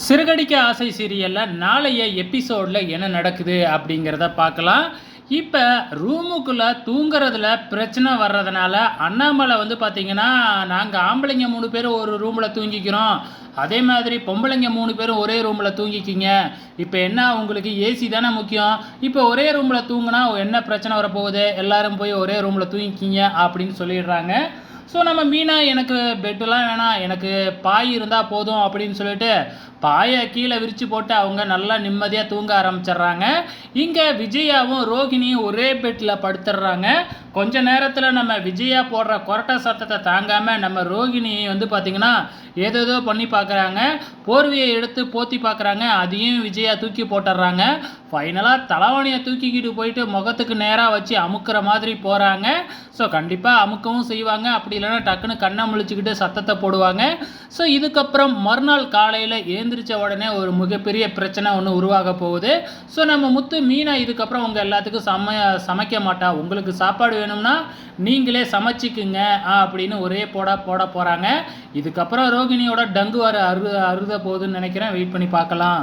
சிறுகடிக்க ஆசை சீரியலில் நாளைய எபிசோடில் என்ன நடக்குது அப்படிங்கிறத பார்க்கலாம். இப்போ ரூமுக்குள்ளே தூங்குறதுல பிரச்சனை வர்றதுனால அண்ணாமலை வந்து பார்த்திங்கன்னா நாங்கள் ஆம்பளைங்க மூணு பேரும் ஒரு ரூமில் தூங்கிக்கிறோம். அதே மாதிரி பொம்பளைங்க மூணு பேரும் ஒரே ரூமில் தூங்கிக்கிங்க. இப்போ என்ன உங்களுக்கு ஏசி தானே முக்கியம். இப்போ ஒரே ரூமில் தூங்கினா என்ன பிரச்சனை வரப்போகுது? எல்லோரும் போய் ஒரே ரூமில் தூங்கிக்கிங்க அப்படின்னு சொல்லிடுறாங்க. ஸோ நம்ம மீனா எனக்கு பெட்டெல்லாம் வேணாம். எனக்கு பாய் இருந்தால் போதும் அப்படின்னு சொல்லிட்டு பாயை கீழே விரித்து போட்டு அவங்க நல்லா நிம்மதியாக தூங்க ஆரம்பிச்சிடுறாங்க. இங்கே விஜயாவும் ரோகிணியும் ஒரே பெட்டில் படுத்துடுறாங்க. கொஞ்ச நேரத்தில் நம்ம விஜயா போடுற கொரட்டை சத்தத்தை தாங்காமல் நம்ம ரோகிணி வந்து பார்த்திங்கன்னா ஏதேதோ பண்ணி பார்க்குறாங்க போர்வையை எடுத்து போத்தி பார்க்குறாங்க அதையும் விஜயா தூக்கி போட்டுடுறாங்க. ஃபைனலாக தலைவணியை தூக்கிக்கிட்டு போயிட்டு முகத்துக்கு நேராக வச்சு அமுக்கிற மாதிரி போகிறாங்க ஸோ கண்டிப்பாக அமுக்கவும் செய்வாங்க. அப்படி இல்லைன்னா டக்குன்னு கண்ணை முழிச்சுக்கிட்டு சத்தத்தை போடுவாங்க. ஸோ இதுக்கப்புறம் மறுநாள் காலையில் எழுந்திரிச்ச உடனே ஒரு மிகப்பெரிய பிரச்சனை ஒன்று உருவாக போகுது. ஸோ நம்ம முத்து மீனா இதுக்கப்புறம் உங்கள் எல்லாத்துக்கும் சம சமைக்க மாட்டா. உங்களுக்கு சாப்பாடு வேணும்னா நீங்களே சமைச்சிக்குங்க ஆ, அப்படின்னு ஒரே போட போட போகிறாங்க இதுக்கப்புறம் ரோகிணியோட டங்கு வர அரு அருத போகுதுன்னு நினைக்கிறேன். வெயிட் பண்ணி பார்க்கலாம்.